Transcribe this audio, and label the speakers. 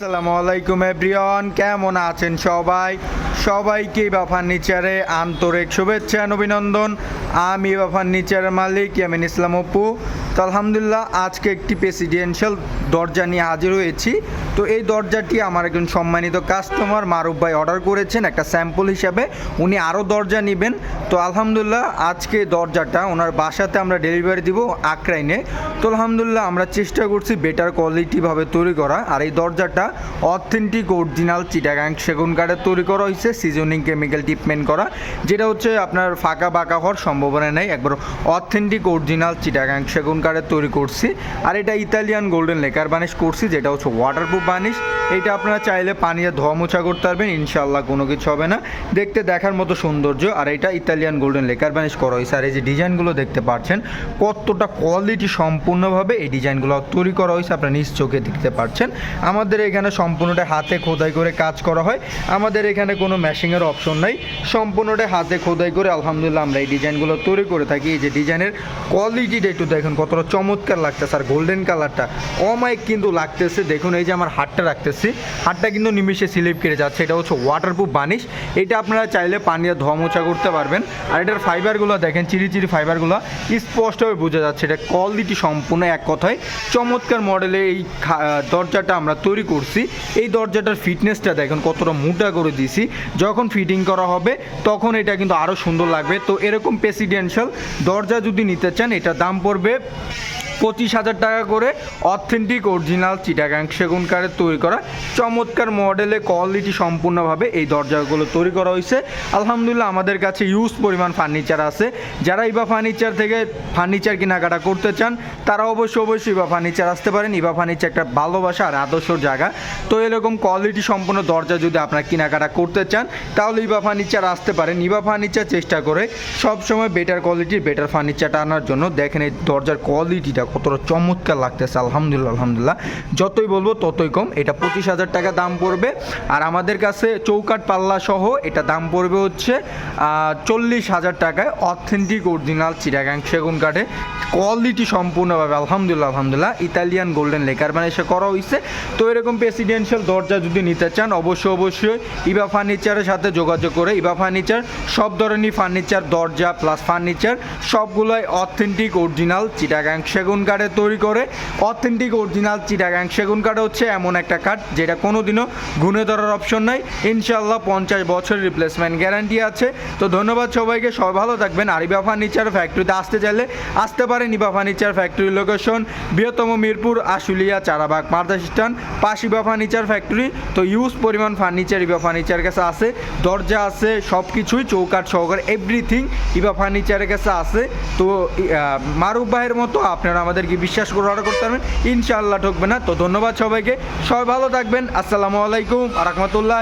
Speaker 1: আসসালামু আলাইকুম এভরিওয়ান, কেমন আছেন সবাই? সবাইকে বা ফার্নিচারে আন্তরিক শুভেচ্ছা, অভিনন্দন। আমি বা ফার্নিচারের মালিক ইয়ামিন ইসলাম অপু। তো আলহামদুলিল্লাহ, আজকে একটি প্রেসিডেন্সিয়াল দরজা নিয়ে হাজির হয়েছি। তো এই দরজাটি আমার একজন সম্মানিত কাস্টমার মারুফ ভাই অর্ডার করেছেন, একটা স্যাম্পল হিসাবে। উনি আরও দরজা নেবেন। তো আলহামদুলিল্লাহ, আজকে দরজাটা ওনার বাসাতে আমরা ডেলিভারি দিব আক্রাইনে। তো আলহামদুলিল্লাহ, আমরা চেষ্টা করছি বেটার কোয়ালিটিভাবে তৈরি করা। আর এই দরজাটা অথেন্টিক অরিজিনাল চিটাগাং সেগুন কাঠের তৈরি করা হয়েছে। সিজনিং কেমিক্যাল ট্রিটমেন্ট করা। যেটা হচ্ছে আপনার ফাঁকা বাঁকা হওয়ার সম্ভাবনা নেই। একবার অথেন্টিক অরিজিনাল চিটাগাং সেগুন কাঠের তৈরি করছি। আর এটা ইতালিয়ান গোল্ডেন লেকার বানিশ করছি যেটা হচ্ছে ওয়াটারপ্রুফ বানিশ। এটা আপনারা চাইলে পানিয়ে ধোয়া মোছা করতে পারবেন ইনশাল্লাহ কোনো কিছু হবে না। দেখতে দেখার মতো সৌন্দর্য, আর এটা ইতালিয়ান গোল্ডেন লেকার বানিশ করা হয়েছে। আর এই যে ডিজাইনগুলো দেখতে পাচ্ছেন, কতটা কোয়ালিটি সম্পূর্ণভাবে এই ডিজাইনগুলো তৈরি করা হয়েছে, আপনারা নিজ চোখে দেখতে পাচ্ছেন। আমাদের এখানে সম্পূর্ণটা হাতে খোদাই করে কাজ করা হয়। আমাদের এখানে কোনো ম্যাশিংয়ের অপশন নাই। সম্পূর্ণটা হাতে খোদাই করে আলহামদুলিল্লাহ আমরা এই ডিজাইনগুলো তৈরি করে থাকি। এই যে ডিজাইনের কোয়ালিটিটা একটু দেখুন, কতটা চমৎকার লাগতেছে। আর গোল্ডেন কালারটা অমাইক কিন্তু লাগতেছে। দেখুন, এই যে আমার হাতটা রাখতেছি। হাতটা কিন্তু নিমিশে স্লিপ কেটে যাচ্ছে। এটা হচ্ছে ওয়াটারপ্রুফ বানিশ। এটা আপনারা চাইলে পানিয়ে ধোয়া করতে পারবেন। আর এটার ফাইবারগুলো দেখেন, চিরি চিরি ফাইবারগুলো স্পষ্টভাবে বোঝা যাচ্ছে। এটা কোয়ালিটি সম্পূর্ণ এক কথায়। চমৎকার মডেলে এই দরজাটা আমরা তৈরি করছি। এই দরজাটার ফিটনেসটা দেখেন, কতটা মোটা করে দিয়েছি। যখন ফিটিং করা হবে, তখন এটা কিন্তু আরও সুন্দর লাগবে। তো এরকম প্রেসিডেন্সিয়াল দরজা যদি নিতে চান, এটা দাম পড়বে পঁচিশ হাজার টাকা করে অথেন্টিক, অরিজিনাল চিটাগাং সেগুন কাঠের তৈরি করা চমৎকার মডেলে কোয়ালিটি সম্পূর্ণভাবে এই দরজাগুলো তৈরি করা হয়েছে। আলহামদুলিল্লাহ আমাদের কাছে ইউজ পরিমাণ ফার্নিচার আছে। যারা ইবা ফার্নিচার থেকে ফার্নিচার কেনাকাটা করতে চান, তারা অবশ্যই অবশ্যই ইবা ফার্নিচার আসতে পারেন। ইবা ফার্নিচার একটা ভালোবাসা আর আদর্শর জায়গা। তো এরকম কোয়ালিটি সম্পন্ন দরজা যদি আপনারা কেনাকাটা করতে চান, তাহলে ইবা ফার্নিচার আসতে পারেন। ইবা ফার্নিচার চেষ্টা করে সবসময় বেটার কোয়ালিটির বেটার ফার্নিচারটা আনার জন্য দেখেন এই দরজার কোয়ালিটিটা কতটা চমৎকার লাগতেছে, আলহামদুলিল্লাহ আলহামদুলিল্লাহ। যতই বলব ততই কম, এটা পঁচিশ হাজার টাকা দাম পড়বে। আর আমাদের কাছে চৌকাট পাল্লা সহ এটা দাম পড়বে হচ্ছে চল্লিশ হাজার টাকায় অথেন্টিক অরিজিনাল চিরাগাং সেগুন কাঠে। কোয়ালিটি সম্পূর্ণভাবে, আলহামদুলিল্লাহ আলহামদুলিল্লাহ, ইতালিয়ান গোল্ডেন লেকার মানে এসে করা হয়েছে তো এরকম প্রেসিডেন্সিয়াল দরজা যদি নিতে চান, অবশ্যই অবশ্যই ইবা ফার্নিচারের সাথে যোগাযোগ করে ইবা ফার্নিচার সব ধরনের ফার্নিচার দরজা প্লাস ফার্নিচার সবগুলোই অথেন্টিক অরিজিনাল চিটাগাং সেগুন কাঠে তৈরি করে অথেন্টিক অরিজিনাল চিটাগাং। সেগুন কাঠ হচ্ছে এমন একটা কাঠ যেটা কোনোদিনও গুনে ধরার অপশন নাই। ইনশাল্লাহ পঞ্চাশ বছরের রিপ্লেসমেন্ট গ্যারান্টি আছে। তো ধন্যবাদ সবাইকে, সবাই ভালো থাকবেন। আর ইবা ফার্নিচার ফ্যাক্টরিতে আসতে চাইলে আসতে পারেন ইবা ফার্নিচার ফ্যাক্টরি লোকেশন বৃহত্তম মিরপুর, আশুলিয়া, চারাবাগ মার্দাস স্টান পাশ ইবা ফার্নিচার ফ্যাক্টরি তো ইউজ পরিমাণ ফার্নিচার ইবা ফার্নিচার কাছে আছে। দরজা আছে সব কিছুই চৌকাঠ সহকার এভরিথিং ইবা ফার্নিচারের কাছে আছে। তো মারুফ ভাইয়ের মতো আপনারা আমাদেরকে বিশ্বাস করে অর্ডার করতে পারবেন। ইনশাআল্লাহ ঠকবে না। তো ধন্যবাদ সবাইকে। সবাই ভালো থাকবেন। আসসালামু আলাইকুম। আ রহমতুল্লাহ